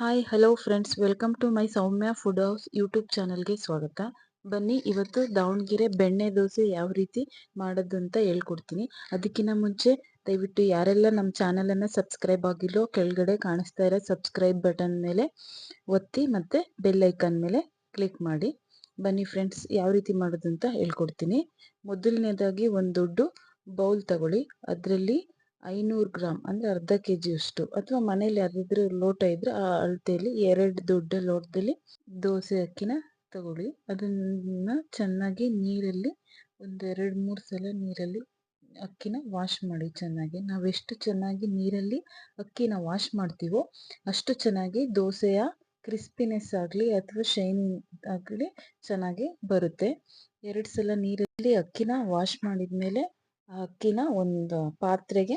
Hi hello friends welcome to my Soumya food house YouTube ಚಾನಲ್ಗೆ ಸ್ವಾಗತ. ಬನ್ನಿ, ಇವತ್ತು ದಾವಣಗೆರೆ ಬೆಣ್ಣೆ ದೋಸೆ ಯಾವ ರೀತಿ ಮಾಡೋದು ಅಂತ ಹೇಳ್ಕೊಡ್ತೀನಿ. ಅದಕ್ಕಿಂತ ಮುಂಚೆ, ದಯವಿಟ್ಟು ಯಾರೆಲ್ಲ ನಮ್ಮ ಚಾನಲನ್ನು ಸಬ್ಸ್ಕ್ರೈಬ್ ಆಗಿಲ್ಲೋ, ಕೆಳಗಡೆ ಕಾಣಿಸ್ತಾ ಇರೋ ಸಬ್ಸ್ಕ್ರೈಬ್ ಬಟನ್ ಮೇಲೆ ಒತ್ತಿ ಮತ್ತು ಬೆಲ್ಲೈಕನ್ ಮೇಲೆ ಕ್ಲಿಕ್ ಮಾಡಿ. ಬನ್ನಿ ಫ್ರೆಂಡ್ಸ್ ಯಾವ ರೀತಿ ಮಾಡೋದು ಅಂತ ಹೇಳ್ಕೊಡ್ತೀನಿ. ಮೊದಲನೇದಾಗಿ ಒಂದು ದೊಡ್ಡ ಬೌಲ್ ತಗೊಳ್ಳಿ. ಅದರಲ್ಲಿ ಐನೂರು ಗ್ರಾಮ್ ಅಂದರೆ ಅರ್ಧ ಕೆ ಜಿಯಷ್ಟು ಅಥವಾ ಮನೇಲಿ ಅದಿದ್ರೆ ಲೋಟ ಇದ್ರೆ ಆ ಅಳತೆಯಲ್ಲಿ ಎರಡು ದೊಡ್ಡ ಲೋಟದಲ್ಲಿ ದೋಸೆ ಅಕ್ಕಿನ ತಗೊಳ್ಳಿ. ಅದನ್ನ ಚೆನ್ನಾಗಿ ನೀರಲ್ಲಿ ಒಂದು ಎರಡು ಮೂರು ಸಲ ನೀರಲ್ಲಿ ಅಕ್ಕಿನ ವಾಶ್ ಮಾಡಿ ಚೆನ್ನಾಗಿ. ನಾವೆಷ್ಟು ಚೆನ್ನಾಗಿ ನೀರಲ್ಲಿ ಅಕ್ಕಿನ ವಾಶ್ ಮಾಡ್ತೀವೋ ಅಷ್ಟು ಚೆನ್ನಾಗಿ ದೋಸೆಯ ಕ್ರಿಸ್ಪಿನೆಸ್ ಆಗಲಿ ಅಥವಾ ಶೈನಿಂಗ್ ಆಗಲಿ ಚೆನ್ನಾಗಿ ಬರುತ್ತೆ. ಎರಡು ಸಲ ನೀರಲ್ಲಿ ಅಕ್ಕಿನ ವಾಶ್ ಮಾಡಿದ ಮೇಲೆ ಆ ಅಕ್ಕಿನ ಒಂದು ಪಾತ್ರೆಗೆ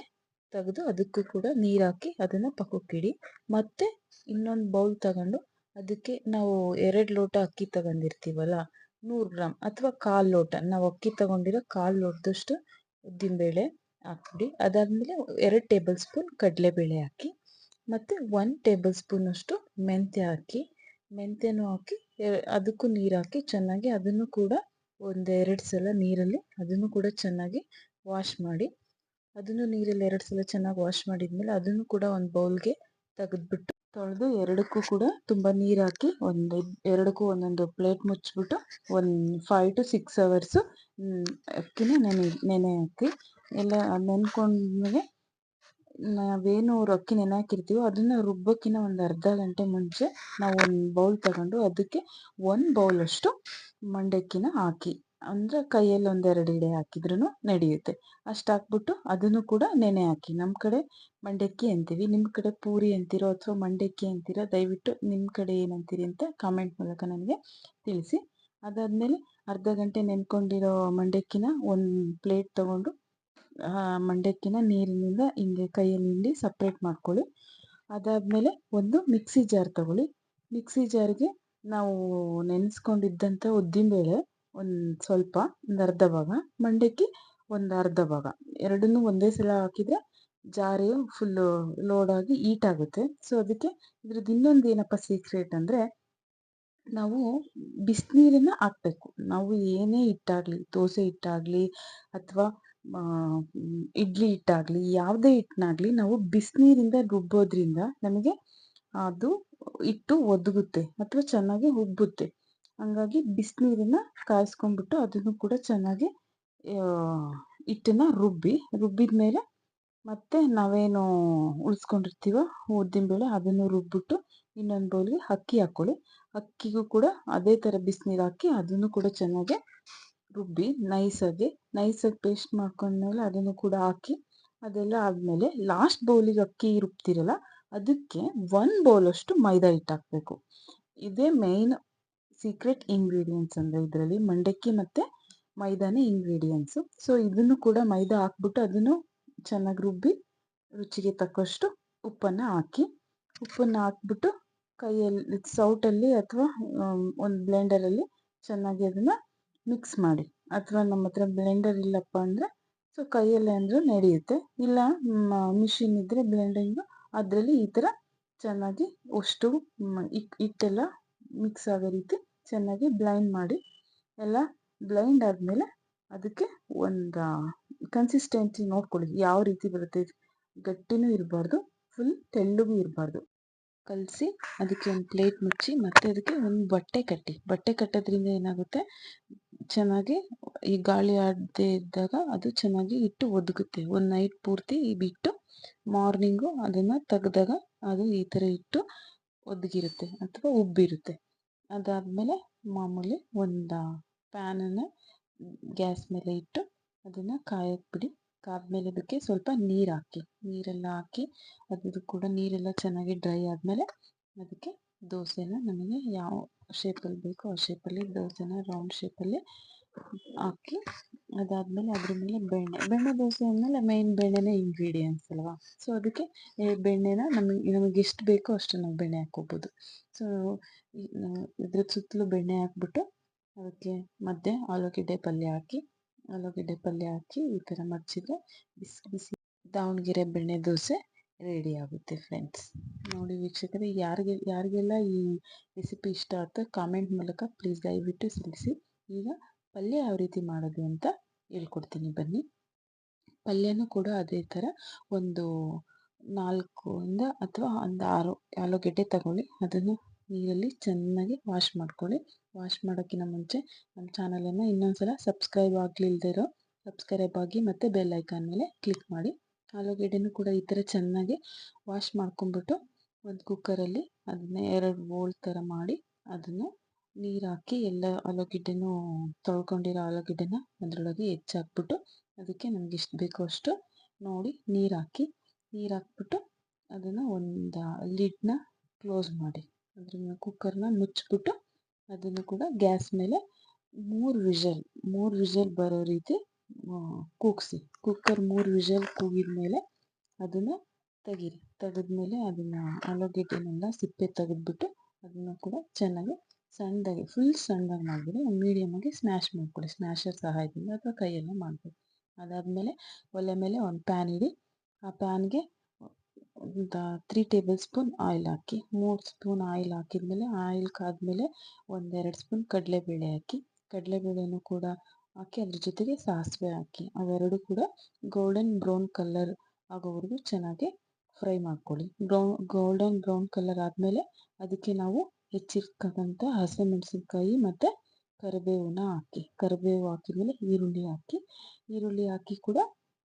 ತೆಗೆದು ಅದಕ್ಕೂ ಕೂಡ ನೀರು ಹಾಕಿ ಅದನ್ನು ಪಕ್ಕಕ್ಕಿಡಿ. ಮತ್ತು ಇನ್ನೊಂದು ಬೌಲ್ ತಗೊಂಡು ಅದಕ್ಕೆ ನಾವು ಎರಡು ಲೋಟ ಅಕ್ಕಿ ತಗೊಂಡಿರ್ತೀವಲ್ಲ, ನೂರು ಗ್ರಾಮ್ ಅಥವಾ ಕಾಲು ಲೋಟ, ನಾವು ಅಕ್ಕಿ ತಗೊಂಡಿರೋ ಕಾಲು ಲೋಟದಷ್ಟು ಉದ್ದಿನಬೇಳೆ ಹಾಕ್ಬಿಡಿ. ಅದಾದಮೇಲೆ ಎರಡು ಟೇಬಲ್ ಸ್ಪೂನ್ ಕಡಲೆಬೇಳೆ ಹಾಕಿ, ಮತ್ತು ಒನ್ ಟೇಬಲ್ ಸ್ಪೂನಷ್ಟು ಮೆಂತ್ಯ ಹಾಕಿ, ಮೆಂತ್ಯನೂ ಹಾಕಿ ಅದಕ್ಕೂ ನೀರು ಹಾಕಿ ಚೆನ್ನಾಗಿ ಅದನ್ನು ಕೂಡ ಒಂದೆರಡು ಸಲ ನೀರಲ್ಲಿ ಅದನ್ನು ಕೂಡ ಚೆನ್ನಾಗಿ ವಾಶ್ ಮಾಡಿ ಅದನ್ನು ನೀರಲ್ಲಿ ಎರಡು ಸಲ ಚೆನ್ನಾಗಿ ವಾಶ್ ಮಾಡಿದ್ಮೇಲೆ ಅದನ್ನು ಕೂಡ ಒಂದು ಬೌಲ್ಗೆ ತೆಗೆದ್ಬಿಟ್ಟು ತೊಳೆದು ಎರಡಕ್ಕೂ ಕೂಡ ತುಂಬ ನೀರು ಹಾಕಿ ಒಂದು ಎರಡಕ್ಕೂ ಒಂದೊಂದು ಪ್ಲೇಟ್ ಮುಚ್ಚಿಬಿಟ್ಟು ಒಂದು ಫೈವ್ ಟು ಸಿಕ್ಸ್ ಅವರ್ಸು ಅಕ್ಕಿನ ನೆನೆ ನೆನೆ ಹಾಕಿ ಎಲ್ಲ ನೆನ್ಕೊಂಡ್ಮೇಲೆ ನಾವೇನು ಅಕ್ಕಿ ನೆನೆ ಹಾಕಿರ್ತೀವೋ ಅದನ್ನು ರುಬ್ಬಕ್ಕಿನ ಒಂದು ಅರ್ಧ ಗಂಟೆ ಮುಂಚೆ ನಾವು ಒಂದು ಬೌಲ್ ತಗೊಂಡು ಅದಕ್ಕೆ ಒಂದು ಬೌಲಷ್ಟು ಮಂಡಕ್ಕಿನ ಹಾಕಿ. ಅಂದರೆ ಕೈಯಲ್ಲಿ ಒಂದೆರಡು ಇಡೆ ಹಾಕಿದ್ರೂ ನಡೆಯುತ್ತೆ. ಅಷ್ಟು ಹಾಕ್ಬಿಟ್ಟು ಅದನ್ನು ಕೂಡ ನೆನೆ ಹಾಕಿ. ನಮ್ಮ ಕಡೆ ಮಂಡಕ್ಕಿ ಅಂತೀವಿ. ನಿಮ್ಮ ಕಡೆ ಪೂರಿ ಅಂತೀರೋ ಅಥವಾ ಮಂಡಕ್ಕಿ ಅಂತೀರೋ, ದಯವಿಟ್ಟು ನಿಮ್ಮ ಕಡೆ ಏನಂತೀರಿ ಅಂತ ಕಾಮೆಂಟ್ ಮೂಲಕ ನನಗೆ ತಿಳಿಸಿ. ಅದಾದಮೇಲೆ ಅರ್ಧ ಗಂಟೆ ನೆನ್ಕೊಂಡಿರೋ ಮಂಡಕ್ಕಿನ ಒಂದು ಪ್ಲೇಟ್ ತೊಗೊಂಡು ಮಂಡಕ್ಕಿನ ನೀರಿನಿಂದ ಹಿಂಗೆ ಕೈಯಲ್ಲಿ ಹಿಂಡಿ ಸಪ್ರೇಟ್ ಮಾಡ್ಕೊಳ್ಳಿ. ಅದಾದಮೇಲೆ ಒಂದು ಮಿಕ್ಸಿ ಜಾರ್ ತಗೊಳ್ಳಿ. ಮಿಕ್ಸಿ ಜಾರ್ಗೆ ನಾವು ನೆನೆಸ್ಕೊಂಡಿದ್ದಂಥ ಉದ್ದಿನಬೇಳೆ ಒಂದು ಸ್ವಲ್ಪ, ಒಂದು ಅರ್ಧ ಭಾಗ ಮಂಡಕ್ಕಿ ಒಂದು ಅರ್ಧ ಭಾಗ. ಎರಡನ್ನೂ ಒಂದೇ ಸಲ ಹಾಕಿದರೆ ಜಾರಿ ಫುಲ್ಲು ಲೋಡಾಗಿ ಈಟ್ ಆಗುತ್ತೆ. ಸೊ ಅದಕ್ಕೆ ಇದ್ರದ್ದು ಇನ್ನೊಂದು ಏನಪ್ಪ ಸೀಕ್ರೆಟ್ ಅಂದರೆ ನಾವು ಬಿಸಿನೀರನ್ನ ಹಾಕ್ಬೇಕು. ನಾವು ಏನೇ ಹಿಟ್ಟಾಗಲಿ, ದೋಸೆ ಹಿಟ್ಟಾಗಲಿ ಅಥವಾ ಇಡ್ಲಿ ಹಿಟ್ಟಾಗಲಿ, ಯಾವುದೇ ಹಿಟ್ಟನ್ನಾಗಲಿ ನಾವು ಬಿಸಿನೀರಿಂದ ರುಬ್ಬೋದ್ರಿಂದ ನಮಗೆ ಅದು ಹಿಟ್ಟು ಒದಗುತ್ತೆ ಅಥವಾ ಚೆನ್ನಾಗಿ ಉಬ್ಬುತ್ತೆ. ಹಂಗಾಗಿ ಬಿಸಿನೀರನ್ನ ಕಾಯಿಸ್ಕೊಂಡ್ಬಿಟ್ಟು ಅದನ್ನು ಕೂಡ ಚೆನ್ನಾಗಿ ಹಿಟ್ಟನ್ನ ರುಬ್ಬಿ ರುಬ್ಬಿದ ಮೇಲೆ ಮತ್ತೆ ನಾವೇನು ಉಳಿಸ್ಕೊಂಡಿರ್ತೀವೋ ಉದ್ದಿನಬೇಳೆ ಅದನ್ನು ರುಬ್ಬಿಟ್ಟು ಇನ್ನೊಂದು ಬೌಲ್ಗೆ ಅಕ್ಕಿ ಹಾಕ್ಕೊಳ್ಳಿ. ಅಕ್ಕಿಗೂ ಕೂಡ ಅದೇ ಥರ ಬಿಸಿನೀರು ಹಾಕಿ ಅದನ್ನು ಕೂಡ ಚೆನ್ನಾಗಿ ರುಬ್ಬಿ ನೈಸಾಗಿ ನೈಸಾಗಿ ಪೇಸ್ಟ್ ಮಾಡ್ಕೊಂಡ್ಮೇಲೆ ಅದನ್ನು ಕೂಡ ಹಾಕಿ ಅದೆಲ್ಲ ಆದಮೇಲೆ ಲಾಸ್ಟ್ ಬೌಲಿಗೆ ಅಕ್ಕಿ ರುಬ್ತಿರಲ್ಲ, ಅದಕ್ಕೆ ಒಂದು ಬೌಲಷ್ಟು ಮೈದಾ ಹಿಟ್ಟು ಹಾಕಬೇಕು. ಇದೇ ಮೇಯ್ನ್ ಸೀಕ್ರೆಟ್ ಇಂಗ್ರೀಡಿಯೆಂಟ್ಸ್ ಅಂದರೆ ಇದರಲ್ಲಿ ಮಂಡಕ್ಕಿ ಮತ್ತು ಮೈದಾನೇ ಇಂಗ್ರೀಡಿಯೆಂಟ್ಸು ಸೊ ಇದನ್ನು ಕೂಡ ಮೈದಾ ಹಾಕ್ಬಿಟ್ಟು ಅದನ್ನು ಚೆನ್ನಾಗಿ ರುಬ್ಬಿ, ರುಚಿಗೆ ತಕ್ಕಷ್ಟು ಉಪ್ಪನ್ನು ಹಾಕಿ, ಉಪ್ಪನ್ನು ಹಾಕ್ಬಿಟ್ಟು ಕೈಯಲ್ಲಿ ಸೌಟಲ್ಲಿ ಅಥವಾ ಒಂದು ಬ್ಲೆಂಡರಲ್ಲಿ ಚೆನ್ನಾಗಿ ಅದನ್ನು ಮಿಕ್ಸ್ ಮಾಡಿ. ಅಥವಾ ನಮ್ಮ ಹತ್ರ ಬ್ಲೆಂಡರ್ ಇಲ್ಲಪ್ಪ ಅಂದರೆ ಸೊ ಕೈಯಲ್ಲೇ ಅಂದರೂ ನಡೆಯುತ್ತೆ. ಇಲ್ಲ ಮಿಷಿನ್ ಇದ್ದರೆ ಬ್ಲೆಂಡಿಂಗು ಅದರಲ್ಲಿ ಈ ಥರ ಚೆನ್ನಾಗಿ ಅಷ್ಟು ಹಿಟ್ಟೆಲ್ಲ ಮಿಕ್ಸ್ ಆಗೋ ರೀತಿ ಚೆನ್ನಾಗಿ ಬ್ಲೈಂಡ್ ಮಾಡಿ, ಎಲ್ಲ ಬ್ಲೈಂಡ್ ಆದಮೇಲೆ ಅದಕ್ಕೆ ಒಂದು ಕನ್ಸಿಸ್ಟೆನ್ಸಿ ನೋಡ್ಕೊಳ್ಳಿ, ಯಾವ ರೀತಿ ಬರುತ್ತೆ, ಗಟ್ಟಿನೂ ಇರಬಾರ್ದು ಫುಲ್ ತೆಳ್ಳಗೂ ಇರಬಾರ್ದು. ಕಲಸಿ ಅದಕ್ಕೆ ಒಂದು ಪ್ಲೇಟ್ ಮುಚ್ಚಿ, ಮತ್ತೆ ಅದಕ್ಕೆ ಒಂದು ಬಟ್ಟೆ ಕಟ್ಟಿ. ಬಟ್ಟೆ ಕಟ್ಟೋದ್ರಿಂದ ಏನಾಗುತ್ತೆ, ಚೆನ್ನಾಗಿ ಈ ಗಾಳಿ ಆಡದೆ ಇದ್ದಾಗ ಅದು ಚೆನ್ನಾಗಿ ಇಟ್ಟು ಒದಗುತ್ತೆ. ಒಂದು ನೈಟ್ ಪೂರ್ತಿ ಬಿಟ್ಟು ಮಾರ್ನಿಂಗು ಅದನ್ನು ತೆಗೆದಾಗ ಅದು ಈ ಥರ ಇಟ್ಟು ಒದಗಿರುತ್ತೆ, ಅಥವಾ ಉಬ್ಬಿರುತ್ತೆ. ಅದಾದಮೇಲೆ ಮಾಮೂಲಿ ಒಂದು ಪ್ಯಾನನ್ನು ಗ್ಯಾಸ್ ಮೇಲೆ ಇಟ್ಟು ಅದನ್ನು ಕಾಯಕ್ಕೆ ಬಿಡಿ ಕಾದ್ಮೇಲೆ ಅದಕ್ಕೆ ಸ್ವಲ್ಪ ನೀರು ಹಾಕಿ ನೀರೆಲ್ಲ ಹಾಕಿ ಅದು ಕೂಡ ನೀರೆಲ್ಲ ಚೆನ್ನಾಗಿ ಡ್ರೈ ಆದಮೇಲೆ ಅದಕ್ಕೆ ದೋಸೆನ ನಮಗೆ ಯಾವ ಶೇಪಲ್ಲಿ ಬೇಕೋ ಆ ಶೇಪಲ್ಲಿ ದೋಸೆನ ರೌಂಡ್ ಶೇಪಲ್ಲಿ ಹಾಕಿ ಅದಾದಮೇಲೆ ಅದ್ರ ಮೇಲೆ ಬೆಣ್ಣೆ ಬೆಣ್ಣೆ ದೋಸೆ ಅಂದಮೇಲೆ ಮೇಯ್ನ್ ಬೆಣ್ಣೆನೇ ಇಂಗ್ರೀಡಿಯೆಂಟ್ಸ್ ಅಲ್ವಾ? ಸೊ ಅದಕ್ಕೆ ಬೆಣ್ಣೆನ ನಮಗೆ ನಮಗೆ ಎಷ್ಟು ಬೇಕೋ ಅಷ್ಟು ನಾವು ಬೆಣ್ಣೆ ಹಾಕ್ಕೋಬೋದು. ಸೊ ಇದ್ರ ಸುತ್ತಲೂ ಬೆಣ್ಣೆ ಹಾಕ್ಬಿಟ್ಟು ಅದಕ್ಕೆ ಮತ್ತೆ ಆಲೂಗೆಡ್ಡೆ ಪಲ್ಯ ಹಾಕಿ, ಆಲೂಗೆಡ್ಡೆ ಪಲ್ಯ ಹಾಕಿ ಈ ಥರ ಮಡಚಿದ್ರೆ ಬಿಸಿ ಬಿಸಿ ದಾವಣಗೆರೆ ಬೆಣ್ಣೆ ದೋಸೆ ರೆಡಿ ಆಗುತ್ತೆ ಫ್ರೆಂಡ್ಸ್ ನೋಡಿ ವೀಕ್ಷಕರೇ, ಯಾರಿಗೆ, ಯಾರಿಗೆಲ್ಲ ಈ ರೆಸಿಪಿ ಇಷ್ಟ ಆಗುತ್ತೆ ಕಾಮೆಂಟ್ ಮೂಲಕ ಪ್ಲೀಸ್ ದಯವಿಟ್ಟು ತಿಳಿಸಿ. ಈಗ ಪಲ್ಯ ಯಾವ ರೀತಿ ಮಾಡೋದು ಅಂತ ಹೇಳ್ಕೊಡ್ತೀನಿ. ಬನ್ನಿ. ಪಲ್ಯನೂ ಕೂಡ ಅದೇ ಥರ ಒಂದು ನಾಲ್ಕರಿಂದ ಅಥವಾ ಒಂದು ಆರು ಆಲೂಗೆಡ್ಡೆ ತಗೊಳ್ಳಿ. ಅದನ್ನು ನೀರಲ್ಲಿ ಚೆನ್ನಾಗಿ ವಾಶ್ ಮಾಡ್ಕೊಳ್ಳಿ. ವಾಶ್ ಮಾಡೋಕ್ಕಿಂತ ಮುಂಚೆ ನಮ್ಮ ಚಾನಲನ್ನು ಇನ್ನೊಂದು ಸಲ ಸಬ್ಸ್ಕ್ರೈಬ್ ಆಗಲಿಲ್ದಿರೋ ಸಬ್ಸ್ಕ್ರೈಬ್ ಆಗಿ ಮತ್ತು ಬೆಲ್ ಐಕಾನ್ ಮೇಲೆ ಕ್ಲಿಕ್ ಮಾಡಿ. ಆಲೂಗೆಡ್ಡೆನೂ ಕೂಡ ಈ ಥರ ಚೆನ್ನಾಗಿ ವಾಶ್ ಮಾಡ್ಕೊಂಬಿಟ್ಟು ಒಂದು ಕುಕ್ಕರಲ್ಲಿ ಅದನ್ನ ಎರಡು ಬೋಲ್ ಥರ ಮಾಡಿ ಅದನ್ನು ನೀರು ಹಾಕಿ ಎಲ್ಲ ಆಲೂಗೆಡ್ಡೆನೂ ತೊಳ್ಕೊಂಡಿರೋ ಆಲೂಗೆಡ್ಡೆನ ಅದರೊಳಗೆ ಹೆಚ್ಚಾಕ್ಬಿಟ್ಟು ಅದಕ್ಕೆ ನಮ್ಗೆ ಎಷ್ಟು ಬೇಕೋ ಅಷ್ಟು ನೋಡಿ ನೀರು ಹಾಕಿ ನೀರು ಹಾಕ್ಬಿಟ್ಟು ಅದನ್ನು ಒಂದು ಲಿಡ್ನ ಕ್ಲೋಸ್ ಮಾಡಿ. ಅದ್ರ ಕುಕ್ಕರ್ನ ಮುಚ್ಚಿಬಿಟ್ಟು ಅದನ್ನು ಕೂಡ ಗ್ಯಾಸ್ ಮೇಲೆ ಮೂರು ವಿಷಲ್ ಮೂರು ವಿಷಲ್ ಬರೋ ರೀತಿ ಕೂಗಿಸಿ. ಕುಕ್ಕರ್ ಮೂರು ವಿಷಲ್ ಕೂಗಿದ ಮೇಲೆ ಅದನ್ನು ತೆಗೀರಿ. ತೆಗೆದ್ಮೇಲೆ ಅದನ್ನು ಆಲೂಗೆಡ್ಡೆನೆಲ್ಲ ಸಿಪ್ಪೆ ತೆಗೆದ್ಬಿಟ್ಟು ಅದನ್ನು ಕೂಡ ಚೆನ್ನಾಗಿ ಸಣ್ಣದಾಗಿ ಫುಲ್ ಸಣ್ಣದಾಗಿ ಮಾಡಿಬಿಡಿ ಮೀಡಿಯಮಾಗಿ ಸ್ಮ್ಯಾಶ್ ಮಾಡ್ಕೊಳ್ಳಿ ಸ್ಮ್ಯಾಶರ್ ಸಹಾಯದಿಂದ ಅಥವಾ ಕೈಯಲ್ಲೇ ಮಾಡ್ಬೋದು ಅದಾದಮೇಲೆ ಒಲೆ ಮೇಲೆ ಒಂದು ಪ್ಯಾನ್ ಇಡಿ, ಆ ಪ್ಯಾನ್ಗೆ ತ್ರೀ ಟೇಬಲ್ ಸ್ಪೂನ್ ಆಯಿಲ್ ಹಾಕಿ, ಮೂರು ಸ್ಪೂನ್ ಆಯಿಲ್ ಹಾಕಿದ್ಮೇಲೆ ಆಯಿಲ್ ಕಾದ್ಮೇಲೆ ಒಂದೆರಡು ಸ್ಪೂನ್ ಕಡಲೆಬೇಳೆ ಹಾಕಿ, ಕಡಲೆಬೇಳೆನೂ ಕೂಡ ಹಾಕಿ, ಅದ್ರ ಜೊತೆಗೆ ಸಾಸಿವೆ ಹಾಕಿ, ಅವೆರಡು ಕೂಡ ಗೋಲ್ಡನ್ ಬ್ರೌನ್ ಕಲರ್ ಆಗೋವರೆಗೂ ಚೆನ್ನಾಗಿ ಫ್ರೈ ಮಾಡ್ಕೊಳ್ಳಿ ಬ್ರೌನ್ ಗೋಲ್ಡನ್ ಬ್ರೌನ್ ಕಲರ್ ಆದಮೇಲೆ ಅದಕ್ಕೆ ನಾವು ಹೆಚ್ಚಿರ್ತಕ್ಕಂಥ ಹಸಿಮೆಣಸಿನ್ಕಾಯಿ ಮತ್ತು ಕರಿಬೇವನ್ನ ಹಾಕಿ, ಕರಿಬೇವು ಹಾಕಿದ್ಮೇಲೆ ಈರುಳ್ಳಿ ಹಾಕಿ ಈರುಳ್ಳಿ ಹಾಕಿ ಕೂಡ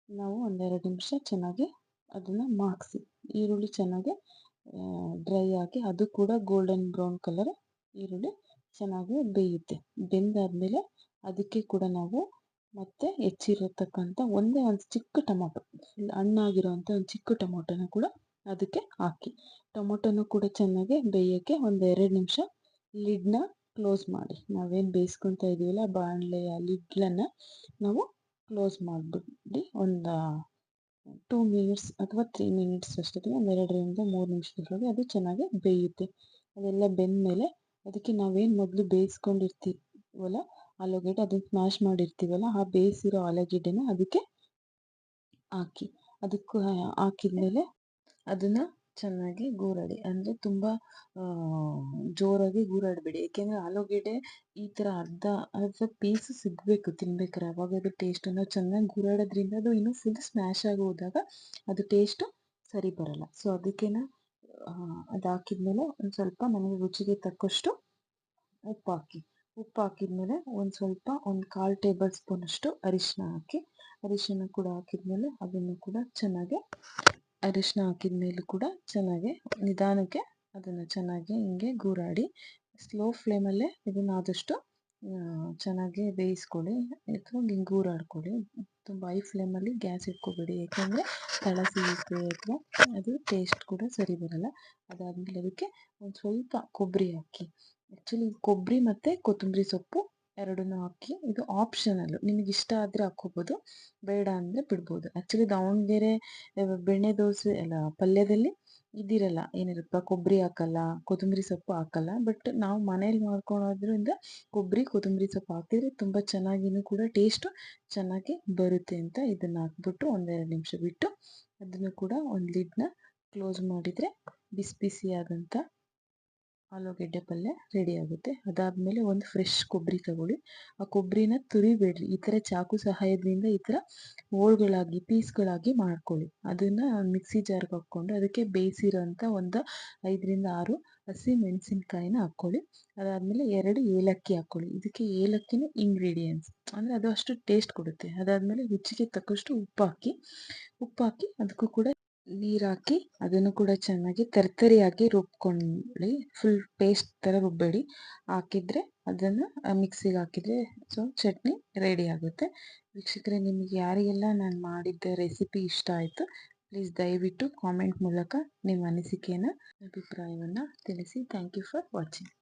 ನಾವು ಒಂದೆರಡು ನಿಮಿಷ ಚೆನ್ನಾಗಿ ಅದನ್ನು ಮಾಗಿಸಿ ಈರುಳ್ಳಿ ಚೆನ್ನಾಗಿ ಡ್ರೈ ಆಗಿ ಅದು ಕೂಡ ಗೋಲ್ಡನ್ ಬ್ರೌನ್ ಕಲರ್ ಈರುಳ್ಳಿ ಚೆನ್ನಾಗಿ ಬೇಯುತ್ತೆ. ಬೆಂದಾದಮೇಲೆ ಅದಕ್ಕೆ ಕೂಡ ನಾವು ಮತ್ತೆ ಹೆಚ್ಚಿರತಕ್ಕಂಥ ಒಂದೇ ಒಂದು ಚಿಕ್ಕ ಟೊಮೊಟೊ, ಫುಲ್ ಹಣ್ಣಾಗಿರೋವಂಥ ಒಂದು ಚಿಕ್ಕ ಟೊಮೊಟೊನ ಕೂಡ ಅದಕ್ಕೆ ಹಾಕಿ. ಟೊಮೊಟೊನೂ ಕೂಡ ಚೆನ್ನಾಗಿ ಬೇಯೋಕ್ಕೆ ಒಂದು ಎರಡು ನಿಮಿಷ ಲಿಡ್ನ ಕ್ಲೋಸ್ ಮಾಡಿ. ನಾವೇನು ಬೇಯಿಸ್ಕೊತಾ ಇದ್ದೀವಲ್ಲ ಬಾಣಲೆಯ ಲಿಡ್ಲನ್ನು ನಾವು ಕ್ಲೋಸ್ ಮಾಡಿಬಿಟ್ಟು ಒಂದು ಟೂ ಮಿನಿಟ್ಸ್ ಅಥವಾ ತ್ರೀ ಮಿನಿಟ್ಸ್ ಅಷ್ಟೊತ್ತಿಗೆ ಒಂದು ಎರಡರಿಂದ ಮೂರು ನಿಮಿಷದೊಳಗೆ ಅದು ಚೆನ್ನಾಗಿ ಬೇಯುತ್ತೆ. ಅದೆಲ್ಲ ಬೆಂದಮೇಲೆ ಅದಕ್ಕೆ ನಾವೇನು ಮೊದಲು ಬೇಯಿಸ್ಕೊಂಡಿರ್ತೀವಲ್ಲ ಆಲೂಗಡ್ಡೆ, ಅದನ್ನು ಸ್ಮ್ಯಾಶ್ ಮಾಡಿರ್ತೀವಲ್ಲ ಆ ಬೇಯಿಸಿರೋ ಆಲೂಗೆಡ್ಡೆನ ಅದಕ್ಕೆ ಹಾಕಿ. ಅದಕ್ಕೂ ಹಾಕಿದ್ಮೇಲೆ ಅದನ್ನು ಚೆನ್ನಾಗಿ ಗೂರಾಡಿ. ಅಂದರೆ ತುಂಬ ಜೋರಾಗಿ ಗೂರಾಡಬೇಡಿ. ಏಕೆಂದರೆ ಆಲೂಗೆಡ್ಡೆ ಈ ಥರ ಅರ್ಧ ಅರ್ಧ ಪೀಸ್ ಸಿಗಬೇಕು ತಿನ್ಬೇಕಾರೆ. ಅವಾಗ ಅದು ಟೇಸ್ಟ್ ಚೆನ್ನಾಗಿ ಗೂರಾಡೋದ್ರಿಂದ ಅದು ಇನ್ನೂ ಫುಲ್ ಸ್ಮ್ಯಾಶ್ ಆಗಿ ಹೋದಾಗ ಅದು ಟೇಸ್ಟು ಸರಿ ಬರಲ್ಲ. ಸೊ ಅದಕ್ಕೆ ಅದು ಹಾಕಿದ್ಮೇಲೆ ಒಂದು ಸ್ವಲ್ಪ ನಮಗೆ ರುಚಿಗೆ ತಕ್ಕಷ್ಟು ಉಪ್ಪು ಹಾಕಿ ಉಪ್ಪು ಹಾಕಿದ್ಮೇಲೆ ಒಂದು ಸ್ವಲ್ಪ, ಒಂದು ಕಾಲು ಟೇಬಲ್ ಸ್ಪೂನಷ್ಟು ಅರಿಶಿನ ಹಾಕಿ. ಅರಿಶಿನ ಕೂಡ ಹಾಕಿದ್ಮೇಲೆ ಅದನ್ನು ಕೂಡ ಚೆನ್ನಾಗಿ ಅರಿಶಿನ ಹಾಕಿದ ಮೇಲೂ ಕೂಡ ಚೆನ್ನಾಗಿ ನಿಧಾನಕ್ಕೆ ಅದನ್ನು ಚೆನ್ನಾಗಿ ಹಿಂಗೆ ಗೂರಾಡಿ ಸ್ಲೋ ಫ್ಲೇಮಲ್ಲೇ ಇದನ್ನು ಆದಷ್ಟು ಚೆನ್ನಾಗಿ ಬೇಯಿಸ್ಕೊಳ್ಳಿ. ಅಥವಾ ಹಿಂಗೆ ಗೂರಾಡ್ಕೊಳ್ಳಿ. ತುಂಬ ಹೈ ಫ್ಲೇಮಲ್ಲಿ ಗ್ಯಾಸ್ ಇಟ್ಕೋಬೇಡಿ. ಯಾಕೆಂದರೆ ತಳ ಸಿಗುತ್ತೆ ಅಥವಾ ಅದು ಟೇಸ್ಟ್ ಕೂಡ ಸರಿ ಬರಲ್ಲ. ಅದಾದಮೇಲೆ ಅದಕ್ಕೆ ಒಂದು ಸ್ವಲ್ಪ ಕೊಬ್ಬರಿ ಹಾಕಿ. ಆ್ಯಕ್ಚುಲಿ ಕೊಬ್ಬರಿ ಮತ್ತು ಕೊತ್ತಂಬರಿ ಸೊಪ್ಪು ಎರಡನ್ನೂ ಹಾಕಿ, ಇದು ಆಪ್ಷನಲ್ಲು ನಿಮಗೆ ಇಷ್ಟ ಆದರೆ ಹಾಕ್ಕೋಬೋದು, ಬೇಡ ಅಂದರೆ ಬಿಡ್ಬೋದು. ಆ್ಯಕ್ಚುಲಿ ದಾವಣಗೆರೆ ಬೆಣ್ಣೆ ದೋಸೆ, ಅಲ್ಲ, ಪಲ್ಯದಲ್ಲಿ ಇದಿರಲ್ಲ. ಏನಿರಪ್ಪ ಕೊಬ್ಬರಿ ಹಾಕಲ್ಲ, ಕೊತ್ತಂಬರಿ ಸೊಪ್ಪು ಹಾಕಲ್ಲ. ಬಟ್ ನಾವು ಮನೇಲಿ ಮಾಡ್ಕೊಳೋದ್ರಿಂದ ಕೊಬ್ಬರಿ ಕೊತ್ತಂಬರಿ ಸೊಪ್ಪು ಹಾಕಿದರೆ ತುಂಬ ಚೆನ್ನಾಗಿನೂ ಕೂಡ ಟೇಸ್ಟು ಚೆನ್ನಾಗಿ ಬರುತ್ತೆ ಅಂತ ಇದನ್ನು ಹಾಕ್ಬಿಟ್ಟು ಒಂದೆರಡು ನಿಮಿಷ ಬಿಟ್ಟು, ಅದನ್ನು ಕೂಡ ಒಂದು ಲಿಡ್ನ ಕ್ಲೋಸ್ ಮಾಡಿದರೆ ಬಿಸಿ ಬಿಸಿಯಾದಂಥ ಆಲೂಗೆಡ್ಡೆ ಪಲ್ಯ ರೆಡಿ ಆಗುತ್ತೆ. ಅದಾದಮೇಲೆ ಒಂದು ಫ್ರೆಶ್ ಕೊಬ್ಬರಿ ತಗೊಳ್ಳಿ. ಆ ಕೊಬ್ಬರಿನ ತುರಿಬೇಡ್ರಿ. ಈ ಥರ ಚಾಕು ಸಹಾಯದಿಂದ ಈ ಥರ ಹೋಳ್ಗಳಾಗಿ ಪೀಸ್ಗಳಾಗಿ ಮಾಡ್ಕೊಳ್ಳಿ. ಅದನ್ನು ಮಿಕ್ಸಿ ಜಾರ್ಗೆ ಹಾಕ್ಕೊಂಡು ಅದಕ್ಕೆ ಬೇಯಿಸಿರೋಂಥ ಒಂದು ಐದರಿಂದ ಆರು ಹಸಿ ಮೆಣಸಿನ್ಕಾಯಿನ ಹಾಕ್ಕೊಳ್ಳಿ. ಅದಾದಮೇಲೆ ಎರಡು ಏಲಕ್ಕಿ ಹಾಕ್ಕೊಳ್ಳಿ. ಇದಕ್ಕೆ ಏಲಕ್ಕಿನ ಇಂಗ್ರೀಡಿಯೆಂಟ್ಸ್ ಅಂದರೆ ಅದು ಅಷ್ಟು ಟೇಸ್ಟ್ ಕೊಡುತ್ತೆ. ಅದಾದಮೇಲೆ ರುಚಿಗೆ ತಕ್ಕಷ್ಟು ಉಪ್ಪು ಹಾಕಿ ಉಪ್ಪು ಹಾಕಿ ಅದಕ್ಕೂ ಕೂಡ ನೀರು ಹಾಕಿ ಅದನ್ನು ಕೂಡ ಚೆನ್ನಾಗಿ ತರ್ತರಿಯಾಗಿ ರುಬ್ಕೊಳ್ಳಿ. ಫುಲ್ ಪೇಸ್ಟ್ ಥರ ರುಬ್ಬೇಡಿ. ಹಾಕಿದರೆ ಅದನ್ನು ಮಿಕ್ಸಿಗೆ ಹಾಕಿದರೆ ಸೊ ಚಟ್ನಿ ರೆಡಿ ಆಗುತ್ತೆ. ವೀಕ್ಷಕರೇ, ನಿಮಗೆ ಯಾರಿಗೆಲ್ಲ ನಾನು ಮಾಡಿದ್ದ ರೆಸಿಪಿ ಇಷ್ಟ ಆಯಿತು ಪ್ಲೀಸ್ ದಯವಿಟ್ಟು ಕಾಮೆಂಟ್ ಮೂಲಕ ನಿಮ್ಮ ಅನಿಸಿಕೆಯನ್ನು, ಅಭಿಪ್ರಾಯವನ್ನು ತಿಳಿಸಿ. Thank you for watching